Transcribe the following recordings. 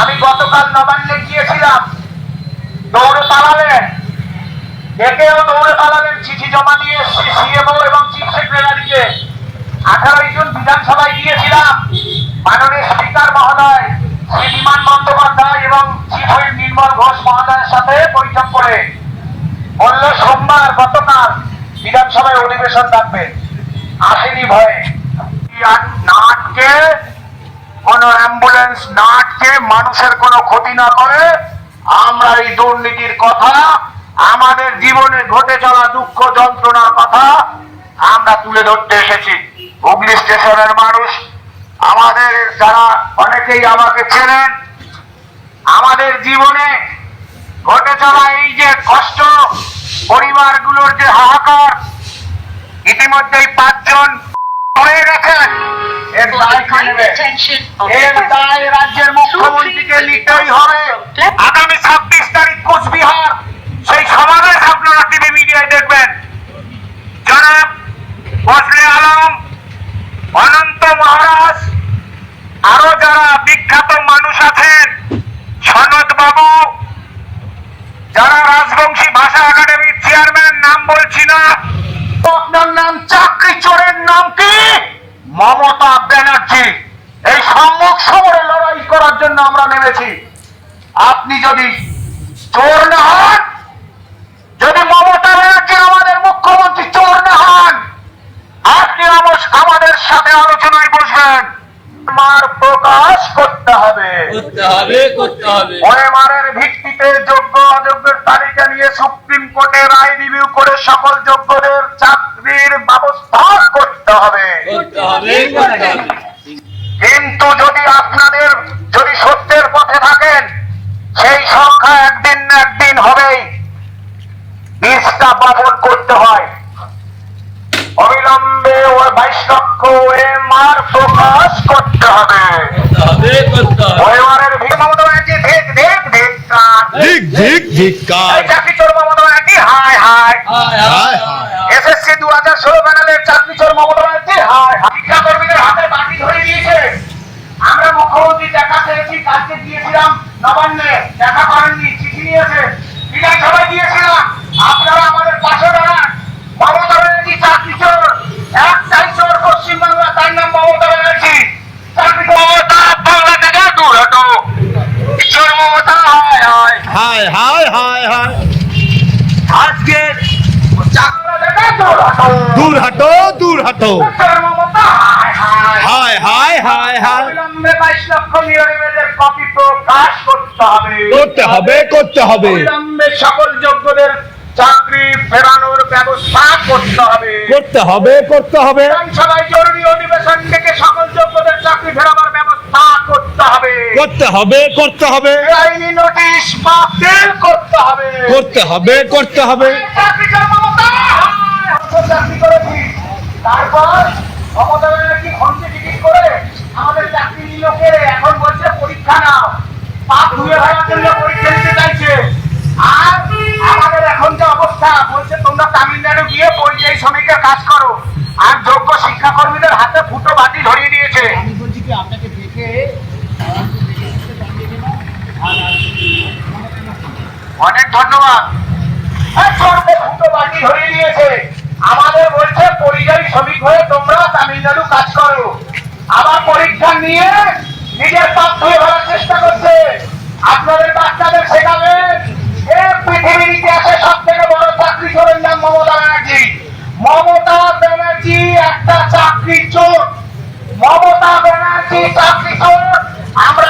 আমি গতকাল নবান্নে গিয়েছিলাম। দৌড়ে পালালেন ডেকেও দৌড়ে পালালেন চিঠি জমা দিয়ে এসছি সিএমও এবং চিফ সেক্রেটারিকে আঠারোই জুন বিধানসভায় গিয়েছিলাম। মাননীয় স্পিকার মহোদয় বন্দ্যোপাধ্যায় এবং নির্মল ঘোষ সাথে বৈঠক করে সোমবার গতকাল বিধানসভায় অধিবেশন আসেনি ভয়ে। অ্যাম্বুলেন্স মানুষের কোনো ক্ষতি না করে আমরা এই দুর্নীতির কথা, আমাদের জীবনে ঘটে চলা দুঃখ যন্ত্রণার কথা আমরা তুলে ধরতে এসেছি। হুগলি স্টেশনের মানুষ, আমাদের যারা অনেকেই আমাকে চেনেন। আমাদের জীবনে ঘটে চলা এই যে কষ্ট, পরিবারগুলোর যে হাহাকার, ইতিমধ্যেই পাঁচজন গেছেন। রাজ্যের মুখ্যমন্ত্রীকে হবে। আগামী ছাব্বিশ তারিখ কোচবিহার, সেই সমাবেশ আপনারা টিভি মিডিয়ায় দেখবেন। জনাব আলম অনন্ত মহারাজ আরও যারা বিখ্যাত মানুষ আছেন সনদ বাবু যারা রাজবংশী ভাষা একাডেমির চেয়ারম্যান নাম বলছি না আপনার নাম চাকরি চোরের নাম কি মমতা ব্যানার্জি এই সম্মুখ সমরে লড়াই করার জন্য আমরা নেমেছি। আপনি যদি চোর না হন যদি মমতা ব্যানার্জি আমাদের মুখ্যমন্ত্রী চোর না হন আপনি আমাদের সাথে আলোচনায় বসবেন। মার প্রকাশ করতে হবে। ওএমআরের ভিত্তিতে যোগ্য অযোগ্যের তালিকা নিয়ে সুপ্রিম কোর্টে রায় রিভিউ করে সকল যোগ্যদের চাকরির ব্যবস্থা করতে হবে। ধিক ধিক ধিক্কার চাকরি চোর মমতা ব্যানার্জি হায় হায় হায় এসএসসি দু হাজার ষোলো প্যানেলের চাকরি চোর মমতা ব্যানার্জি হায় শিক্ষা কর্মীদের হাতে বাটি ধরে দিয়েছে। আমরা মুখ্যমন্ত্রী দেখা পেয়েছি কালকে দিয়েছিলাম নবান্নে। দেখা করেননি চিঠি নিয়েছে। বিধানসভায় দিয়েছিলাম আপনারা আমাদের পাশে দাঁড়ান মমতা ব্যানার্জি চাকরি চোর একটাই চোর পশ্চিমবাংলা তার নাম মমতা ব্যানার্জি চাকরি চোর মমতা বাংলা থেকে দূর হটো চোর মমতা হায় হায় হায় হায় হায়। আজকে দূর হাটো দূর হাটো। হায় হায় হায় হায়। করতে হবে। করতে হবে সকল যোগ্যদের চাকরি ফেরানোর ব্যবস্থা করতে হবে। করতে হবে করতে হবে। বিধানসভায় জরুরি অধিবেশন থেকে সকল যোগ্যদের চাকরি ফেরাবার করতে হবে করতে হবে। করতে হবে নোটিশ বাতিল করতে হবে। করতে হবে করতে হবে। চাকরিটা মমতা চাকরি করেছি। তারপর মমতা ব্যানার্জি ঘন্টে টিকিট করে আমাদের চাকরি নিল এখন বলছে পরীক্ষা নাও। পাপ ধুয়ে ভাড়ার জন্য পরীক্ষা দিতে চাইছে। আর আমাদের এখন যে অবস্থা বলছে তোমরা তামিলনাড়ু গিয়ে পরিযায়ী শ্রমিকের কাজ করো। আর যোগ্য শিক্ষাকর্মীদের হাতে ফুটো বাটি ধরিয়ে দিয়েছে। আমি বলছি কি আপনাকে দেখে অনেক ধন্যবাদ। আপনাদের বাচ্চাদের শেখাবেন। পৃথিবীর ইতিহাসে সব থেকে বড় চাকরি চোরের নাম মমতা ব্যানার্জি। মমতা ব্যানার্জি একটা চাকরি চোর। মমতা ব্যানার্জি চাকরি চোর। আমরা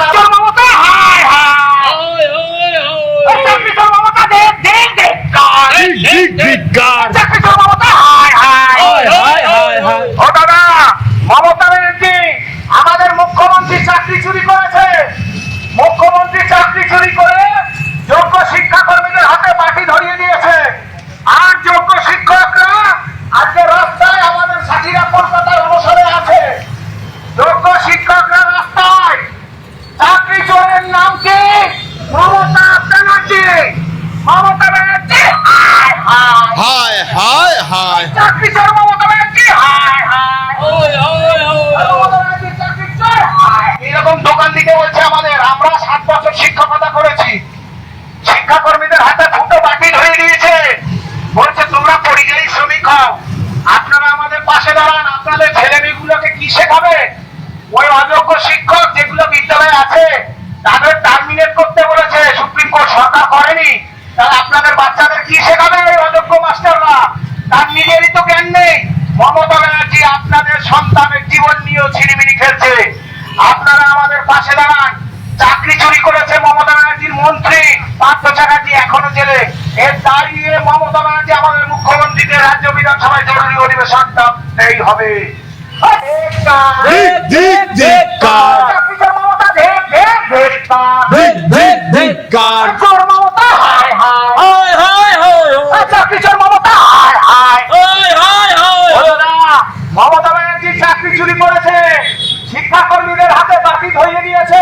আমাদের মুখ্যমন্ত্রী চাকরি চুরি করেছে। মুখ্যমন্ত্রী চাকরি চুরি করে যোগ্য শিক্ষাকর্মীদের হাতে বাটি ধরিয়ে দিয়েছে। আর যোগ্য শিক্ষকরা আজকে রাস্তায় আমাদের সাথীরা কলকাতার অবসরে আছে। যোগ্য শিক্ষকরা রাস্তায় চাকরি চোরের নাম কি? মমতা ব্যানার্জি। মমতা হায় হায়। চাকরি চোর মমতা কি হায় হায়। ওই ওই ওই। চাকরি চোর এরকম দোকান দিকে বলছে আমাদের আমরা সাত বছর শিক্ষকতা করেছি। শিক্ষাকর্মীদের হাতে ফুটো বাকি ধরে দিয়েছে। বলছে তোমরা পরিযায়ী শ্রমিক হও। আপনারা আমাদের পাশে দাঁড়ান। আপনাদের ছেলেমেয়েগুলোকে কি শেখাবে? ওই অযোগ্য শিক্ষক যেগুলো হায় হায় হায় হলো না। মমতা ব্যানার্জি চাকরি চুরি করেছে শিক্ষাকর্মীদের হাতে বাকি ধরিয়ে দিয়েছে।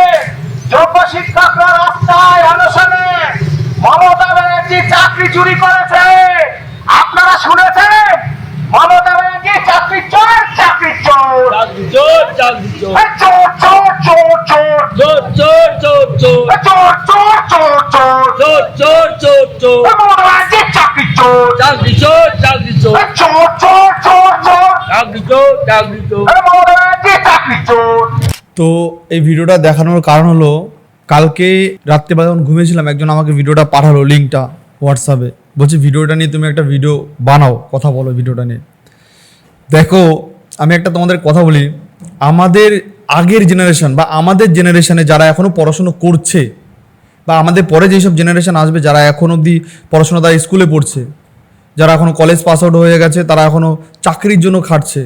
যোগ্য শিক্ষকরা রাস্তায় অনশনে মমতা ব্যানার্জি চাকরি চুরি করেছে। আপনারা শুনেছেন মমতা ব্যানার্জি চাকরি চোর চাকরি চোর চাকরি চোর চাকরি চোর চোর চোর চোর চোর চোর চোর চোর চোর চোর চোর চোর চোর চোর চোর চোর চোর এ মমতা ব্যানার্জি চাকরি চোর চাকরি চোর চাকরি চোর চোর চোর চোর চোর চাকরি চোর চাকরি চোর এ চাকরি চোর তো এই ভিডিওটা দেখানোর কারণ হলো কালকে রাত্রিবেলা যখন ঘুমিয়েছিলাম একজন আমাকে ভিডিওটা পাঠালো লিঙ্কটা হোয়াটসঅ্যাপে। বলছে ভিডিওটা নিয়ে তুমি একটা ভিডিও বানাও কথা বলো ভিডিওটা নিয়ে। দেখো আমি একটা তোমাদের কথা বলি। আমাদের আগের জেনারেশন বা আমাদের জেনারেশনে যারা এখনও পড়াশুনো করছে বা আমাদের পরে যেসব জেনারেশন আসবে যারা এখন অবধি পড়াশোনা তারা স্কুলে পড়ছে, যারা এখনও কলেজ পাস আউট হয়ে গেছে, তারা এখনও চাকরির জন্য খাটছে,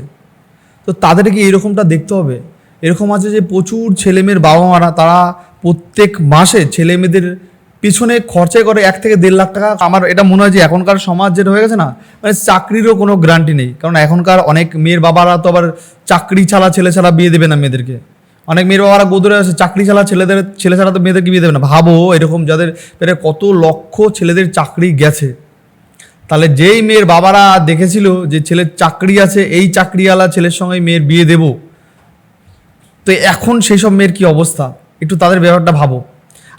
তো তাদেরকে এরকমটা দেখতে হবে। এরকম আছে যে প্রচুর ছেলেমেয়ের বাবা মারা তারা প্রত্যেক মাসে ছেলে মেয়েদের পিছনে খরচা করে এক থেকে দেড় লাখ টাকা। আমার এটা মনে হয় যে এখনকার সমাজ যেটা হয়ে গেছে না মানে চাকরিরও কোনো গ্যারান্টি নেই। কারণ এখনকার অনেক মেয়ের বাবারা তো আবার চাকরি ছাড়া ছেলে ছাড়া বিয়ে দেবে না মেয়েদেরকে। অনেক মেয়ের বাবারা গোদরে আছে, চাকরি ছাড়া ছেলেদের, ছেলে ছাড়া তো মেয়েদেরকে বিয়ে দেবে না। ভাবো, এরকম যাদের কত লক্ষ ছেলেদের চাকরি গেছে। তাহলে যেই মেয়ের বাবারা দেখেছিল যে ছেলের চাকরি আছে, এই চাকরিওয়ালা ছেলের সঙ্গে মেয়ের বিয়ে দেব। তো এখন সেই সব মেয়ের কি অবস্থা? একটু তাদের ব্যাপারটা ভাবো।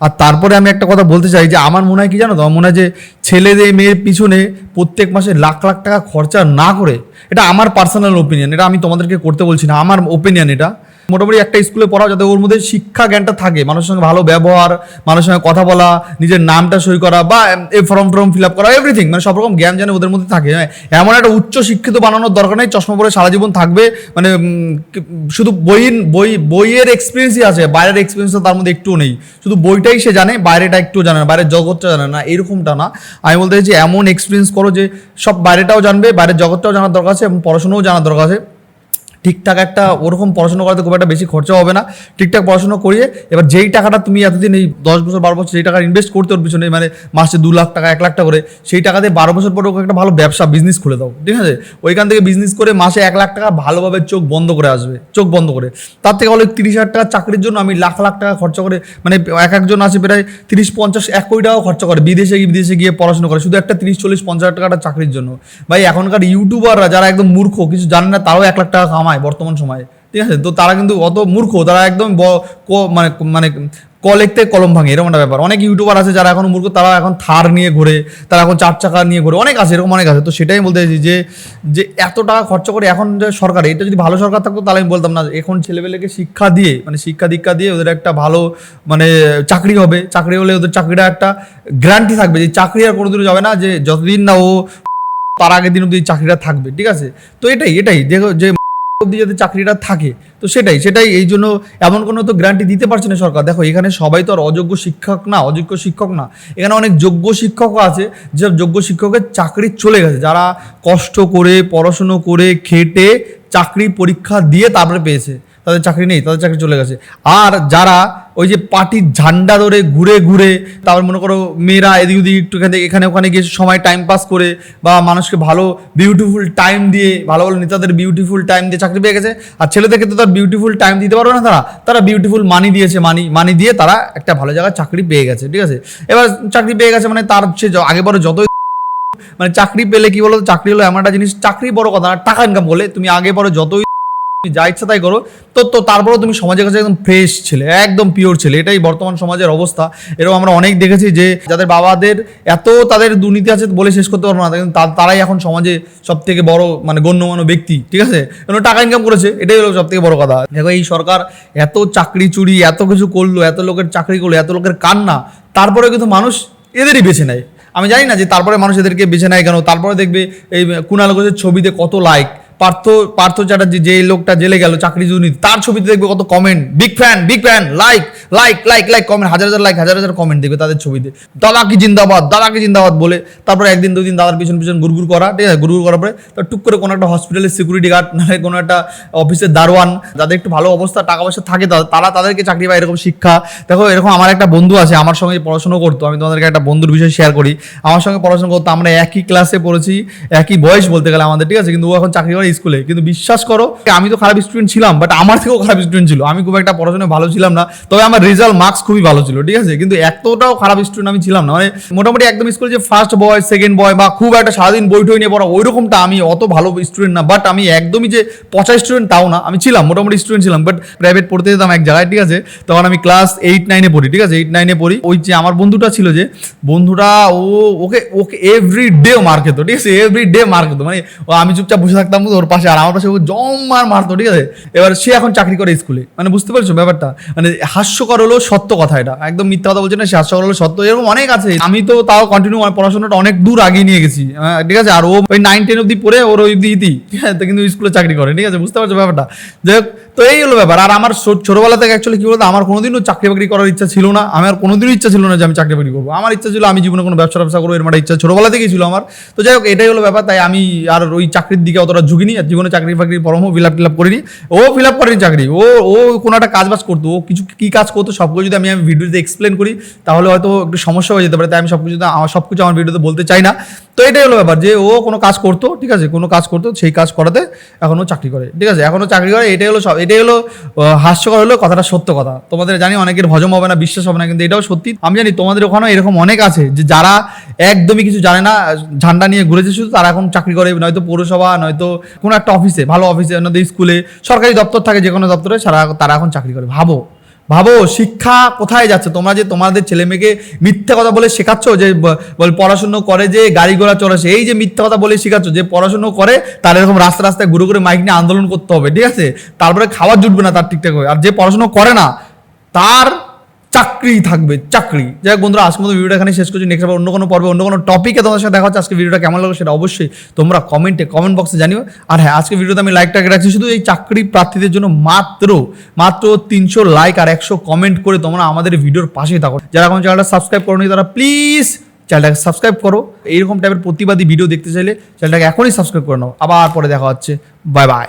আর তারপরে আমি একটা কথা বলতে চাই যে আমার মনে হয় কি জানো তো? আমার মনে হয় যে ছেলেদের, মেয়ের পিছনে প্রত্যেক মাসে লাখ লাখ টাকা খরচা না করে, এটা আমার পার্সোনাল ওপিনিয়ন এটা আমি তোমাদেরকে করতে বলছি না, আমার ওপিনিয়ন এটা। মোটামুটি একটা স্কুলে পড়াও যাতে ওর মধ্যে শিক্ষা জ্ঞানটা থাকে। মানুষের সঙ্গে ভালো ব্যবহার মানুষের সঙ্গে কথা বলা নিজের নামটা সই করা বা a form form fill up করা এভরিথিং মানে সব রকম জ্ঞান যেন ওদের মধ্যে থাকে। হ্যাঁ, এমন একটা উচ্চ শিক্ষিত বানানোর দরকার নেই চশমা পরে সারা জীবন থাকবে মানে শুধু বই বই বইয়ের এক্সপিরিয়েন্সই আছে বাইরের এক্সপিরিয়েন্স তার মধ্যে একটুও নেই। শুধু বইটাই সে জানে বাইরেটা একটু জানে না বাইরের জগৎটা জানে না এরকমটা না। আমি বলতে চাইছি এমন এক্সপিরিয়েন্স করো যে সব বাইরেটাও জানবে বাইরের জগৎটাও জানার দরকার আছে এবং পড়াশোনাও জানার দরকার আছে। ঠিকঠাক একটা ওরকম পড়াশোনা করাতে খুব একটা বেশি খরচা হবে না। ঠিকঠাক পড়াশোনা করিয়ে এবার যেই টাকাটা তুমি এতদিন এই দশ বছর বারো বছর যেই টাকা ইনভেস্ট করতে ওর পিছনে মানে মাসে দু লাখ টাকা, এক লাখ টাকা করে, সেই টাকা দিয়ে বারো বছর পরে একটা ভালো ব্যবসা বিজনেস খুলে দাও, ঠিক আছে? ওইখান থেকে বিজনেস করে মাসে এক লাখ টাকা ভালোভাবে চোখ বন্ধ করে আসবে, চোখ বন্ধ করে। তার থেকে হলে তিরিশ হাজার টাকা চাকরির জন্য আমি লাখ লাখ টাকা খরচা করে মানে এক একজন আছে প্রায় তিরিশ, পঞ্চাশ, এক কোটি টাকা খরচা করে, বিদেশে গিয়ে বিদেশে গিয়ে পড়াশোনা করে, শুধু একটা তিরিশ, চল্লিশ, পঞ্চাশ টাকাটা চাকরির জন্য। ভাই, এখনকার ইউটিউবাররা যারা একদম মূর্খ, কিছু জানে না, তারাও এক লাখ টাকা কামায়। বর্তমান সময়ে। ঠিক আছে? তো তারা কিন্তু অত মূর্খ, তারা একদম মানে মানে ক লিখতে কলম ভাঙে, এরকম একটা ব্যাপার। অনেক ইউটিউবার আছে যারা এখন মূর্খ, তারা এখন থার নিয়ে ঘুরে, তারা এখন চার চাকা নিয়ে ঘুরে, অনেক আছে, এরকম অনেক আছে। তো সেটাই বলতে চাইছি যে যে এত টাকা খরচা করে এখন যে সরকার, এটা যদি ভালো সরকার থাকতো তাহলে আমি বলতাম না, এখন ছেলেবেলেকে শিক্ষা দিয়ে মানে শিক্ষা দীক্ষা দিয়ে ওদের একটা ভালো মানে চাকরি হবে। চাকরি হলে ওদের চাকরিটা একটা গ্যারান্টি থাকবে যে চাকরি আর কোনোদিনও যাবে না, যে যতদিন না ও তার আগের দিন অব্দি চাকরিটা থাকবে। ঠিক আছে? তো এটাই এটাই। দেখো, যে অব্দি যদি চাকরিটা থাকে। তো সেটাই সেটাই এই জন্য এমন কোনো তো গ্যারান্টি দিতে পারছে না সরকার। দেখো, এখানে সবাই তো আর অযোগ্য শিক্ষক না, অযোগ্য শিক্ষক না। এখানে অনেক যোগ্য শিক্ষকও আছে যেসব যোগ্য শিক্ষকের চাকরি চলে গেছে। যারা কষ্ট করে, পড়াশুনো করে, খেটে চাকরি পরীক্ষা দিয়ে তারপরে পেয়েছে। তাদের চাকরি নেই তাদের চাকরি চলে গেছে। আর যারা ওই যে পার্টির ঝান্ডা ধরে ঘুরে ঘুরে তারপর মনে করো মেয়েরা এদিক ওদিক একটু এখানে ওখানে গিয়ে সময় টাইম পাস করে বা মানুষকে ভালো বিউটিফুল টাইম দিয়ে ভালো ভালো নেতাদের বিউটিফুল টাইম দিয়ে চাকরি পেয়ে গেছে আর ছেলেদেরকে তো তার বিউটিফুল টাইম দিতে পারবে না তারা তারা বিউটিফুল মানি দিয়েছে মানি মানি দিয়ে তারা একটা ভালো জায়গায় চাকরি পেয়ে গেছে ঠিক আছে? এবার চাকরি পেয়ে গেছে মানে তার সে আগে বড় যতই মানে চাকরি পেলে কি বলো তো, চাকরি হলো এমন একটা জিনিস চাকরি বড় কথা না টাকা ইনকাম করলে তুমি আগে পরে যতই যা ইচ্ছা তাই করো। তো তো তারপরেও তুমি সমাজের কাছে একদম ফ্রেশ ছেলে, একদম পিওর ছেলে, এটাই বর্তমান সমাজের অবস্থা। এরকম আমরা অনেক দেখেছি যে, যাদের বাবাদের এত তাদের দুর্নীতি আছে বলে শেষ করতে পারব না, কিন্তু তারাই এখন সমাজে সব থেকে বড় মানে গণ্যমান্য ব্যক্তি, ঠিক আছে? কারণ টাকা ইনকাম করেছে, এটাই হলো সব থেকে বড় কথা। দেখো, এই সরকার এত চাকরি চুরি, এত কিছু করল, এত লোকের চাকরি করল, এত লোকের কান্না তারপরে কিন্তু মানুষ এদেরই বেছে নেয়। আমি জানি না যে তারপরে মানুষ এদেরকে বেছে নেয় কেন, তারপরে দেখবে এই কুণাল ঘোষের ছবিতে কত লাইক পার্থ পার্থ চ্যাটার্জি যে লোকটা জেলে গেল চাকরি দুর্নীতি তার ছবিতে দেখবে কত comment big fan big fan like like like like comment হাজার হাজার লাইক হাজার হাজার কমেন্ট দেখবে তাদের ছবিতে। দাদা কি জিন্দাবাদ দাদা কি জিন্দাবাদ বলে, তারপরে একদিন, দুদিন দাদার পিছন পিছন গুড়গুড় করা, ঠিক আছে? গুড়গুড় করার পরে তো টুক করে কোনো একটা হসপিটালের সিকিউরিটি গার্ড নাহলে কোনো একটা অফিসের দারোয়ান, যাদের একটু ভালো অবস্থা, টাকা পয়সা থাকে তারা তাদেরকে চাকরি পায় এরকম শিক্ষা। দেখো, এরকম আমার একটা বন্ধু আছে, আমার সঙ্গে পড়াশোনা করতো, আমি তোমাদেরকে একটা বন্ধুর বিষয়ে শেয়ার করি। আমার সঙ্গে পড়াশোনা করতো, আমরা একই ক্লাসে পড়েছি, একই বয়স বলতে গেলে আমাদের, ঠিক আছে? কিন্তু ও এখন চাকরি করে স্কুলে। কিন্তু বিশ্বাস করো, আমি তো খারাপ স্টুডেন্ট ছিলাম বাট আমার থেকেও খারাপ স্টুডেন্ট ছিল। আমি খুব একটা পড়াশোনায় ভালো ছিলাম না, তবে আমার রেজাল্ট মার্কস খুবই ভালো ছিল, ঠিক আছে? কিন্তু এতটাও খারাপ স্টুডেন্ট আমি ছিলাম না। মানে মোটামুটি একদম স্কুলে যে ফার্স্ট বয় সেকেন্ড বয় বা খুব একটা সারাদিন টই নিয়ে পড়া, ওইরকমটা আমি অত ভালো স্টুডেন্ট না বাট আমি একদমই যে পচা স্টুডেন্ট তাও না, আমি ছিলাম, মোটামুটি স্টুডেন্ট ছিলাম বাট প্রাইভেট পড়তে যেতাম এক জায়গায়, ঠিক আছে? তখন আমি ক্লাস এইট নাইনে পড়ি, ঠিক আছে? এইট নাইনে পড়ি। ওই যে আমার বন্ধুটা ছিল যে, বন্ধুটা ও, ওকে ওকে এভরি ডে মার খেতো, ঠিক আছে? এভরি ডে মার খেতো। মানে আমি চুপচাপ বসে থাকতাম ওর পাশে আর আমার পাশে ও জম মার মারতো ঠিক আছে? এবার সে এখন চাকরি করে স্কুলে। মানে বুঝতে পারছ ব্যাপারটা? মানে হাস্যকর হলো সত্য কথা এটা। একদম মিথ্যা কথা বলছে না সে হাস্যকর হলো সত্য। এরকম অনেক আছে। আমি তো তাও কন্টিনিউ পড়াশোনাটা অনেক দূর আগিয়ে নিয়ে গেছি। আহ, ঠিক আছে? আর ও ওই নাইন টেন অব্দি পড়ে ওর ওই অব্দি ঠিক আছে? কিন্তু স্কুলে চাকরি করে ঠিক আছে? বুঝতে পারছ ব্যাপারটা? যাই হোক তো এই হলো ব্যাপার। আর আমার ছোটবেলা থেকে অ্যাকচুয়ালি কি বলতো আমার কোনোদিনও চাকরি বাকরি করার ইচ্ছা ছিল না। আমার কোনোদিনও ইচ্ছা ছিল না যে আমি চাকরি বাকরি করব। আমার ইচ্ছা ছিল আমি জীবনে কোনো ব্যবসা ব্যবসা করব এর মানে ইচ্ছা ছোটবেলা থেকেই ছিল আমার। তো যাই হোক এটাই হলো ব্যাপার। তাই আমি আর ওই চাকরির দিকে অতটা ঝুঁকিনি আর জীবনে চাকরি ফাকরি পরম ফিল আপ টিল আপ করিনি। ও ফিল আপ করেনি চাকরি, ও ও কোনো একটা কাজ বাজ করতো, ও কিছু কী কাজ করতো সবকিছু যদি আমি আমি ভিডিওতে এক্সপ্লেন করি, তাহলে হয়তো একটু সমস্যা হয়ে যেতে পারে, তাই আমি সব কিছু আমার সব কিছু আমার ভিডিওতে বলতে চাই না। তো এটাই হলো ব্যাপার যে, ও কোনো কাজ করতো, ঠিক আছে, কোনো কাজ করতো, সেই কাজ করাতে এখনও চাকরি করে, ঠিক আছে, এখনও চাকরি করে, এটাই হলো সব, এটাই হলো হাস্যকর হলো কথাটা সত্য কথা। তোমাদের জানি অনেকের হজম হবে না, বিশ্বাস হবে না, কিন্তু এটাও সত্যি। আমি জানি তোমাদের ওখানেও এরকম অনেক আছে যে, যারা একদমই কিছু জানে না, ঝান্ডা নিয়ে ঘুরেছে শুধু, তারা এখন চাকরি করে, নয়তো পৌরসভা, নয়তো কোনো একটা অফিসে ভালো অফিসে নয়তো স্কুলে সরকারি দপ্তর থাকে যে কোনো দপ্তরে, সারা তারা এখন চাকরি করে। ভাবো ভাবো, শিক্ষা কোথায় যাচ্ছে? তোমরা যে তোমাদের ছেলে মেয়েকে মিথ্যা কথা বলে শেখাচ্ছ, যে পড়াশুনো করে যে গাড়ি ঘোড়া চড়াছে এই যে মিথ্যা কথা বলে শেখাচ্ছ, যে পড়াশুনো করে তার এরকম রাস্তা রাস্তায় ঘুরে ঘুরে মাইক নিয়ে আন্দোলন করতে হবে, ঠিক আছে? তারপরে খাবার জুটবে না তার ঠিকঠাক আর যে পড়াশুনো করে না, তার চাকরি থাকবে, চাকরি। যাই হোক বন্ধুরা আজকে মতো ভিডিওটা এখানে শেষ করছি। নেক্সট অন্য কোনো পর্বে, অন্য কোনো টপিকে তোমাদের সাথে দেখা হচ্ছে, আজকে ভিডিওটা কেমন লাগল সেটা অবশ্যই তোমরা কমেন্টে কমেন্ট বক্সে জানিও। আর হ্যাঁ আজকে ভিডিওতে আমি লাইক লাইকটা রাখছি শুধু এই চাকরি প্রার্থীদের জন্য মাত্র মাত্র তিনশো লাইক আর একশো কমেন্ট করে তোমরা আমাদের ভিডিওর পাশেই থাকো। যারা এখন চ্যানেলটা সাবস্ক্রাইব করো নি তারা প্লিজ চ্যানেলটাকে সাবস্ক্রাইব করো। এইরকম টাইপের প্রতিবাদী ভিডিও দেখতে চাইলে চ্যানেলটাকে এখনই সাবস্ক্রাইব করে নাও। আবার পরে দেখা হচ্ছে। Bye bye